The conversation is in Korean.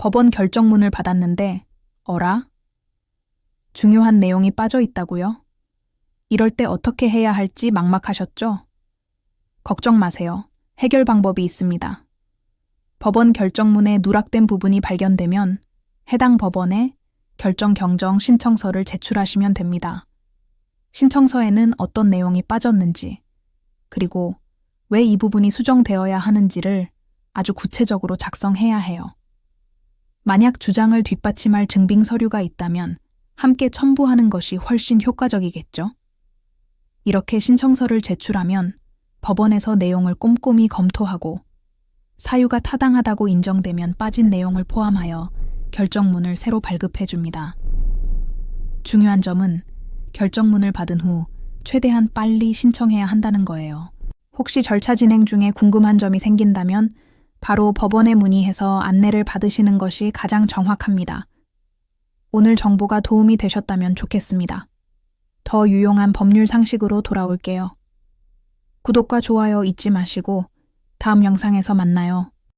법원 결정문을 받았는데, 어라? 중요한 내용이 빠져 있다고요? 이럴 때 어떻게 해야 할지 막막하셨죠? 걱정 마세요. 해결 방법이 있습니다. 법원 결정문에 누락된 부분이 발견되면 해당 법원에 결정 경정 신청서를 제출하시면 됩니다. 신청서에는 어떤 내용이 빠졌는지, 그리고 왜 이 부분이 수정되어야 하는지를 아주 구체적으로 작성해야 해요. 만약 주장을 뒷받침할 증빙 서류가 있다면 함께 첨부하는 것이 훨씬 효과적이겠죠? 이렇게 신청서를 제출하면 법원에서 내용을 꼼꼼히 검토하고 사유가 타당하다고 인정되면 빠진 내용을 포함하여 결정문을 새로 발급해 줍니다. 중요한 점은 결정문을 받은 후 최대한 빨리 신청해야 한다는 거예요. 혹시 절차 진행 중에 궁금한 점이 생긴다면 바로 법원에 문의해서 안내를 받으시는 것이 가장 정확합니다. 오늘 정보가 도움이 되셨다면 좋겠습니다. 더 유용한 법률 상식으로 돌아올게요. 구독과 좋아요 잊지 마시고 다음 영상에서 만나요.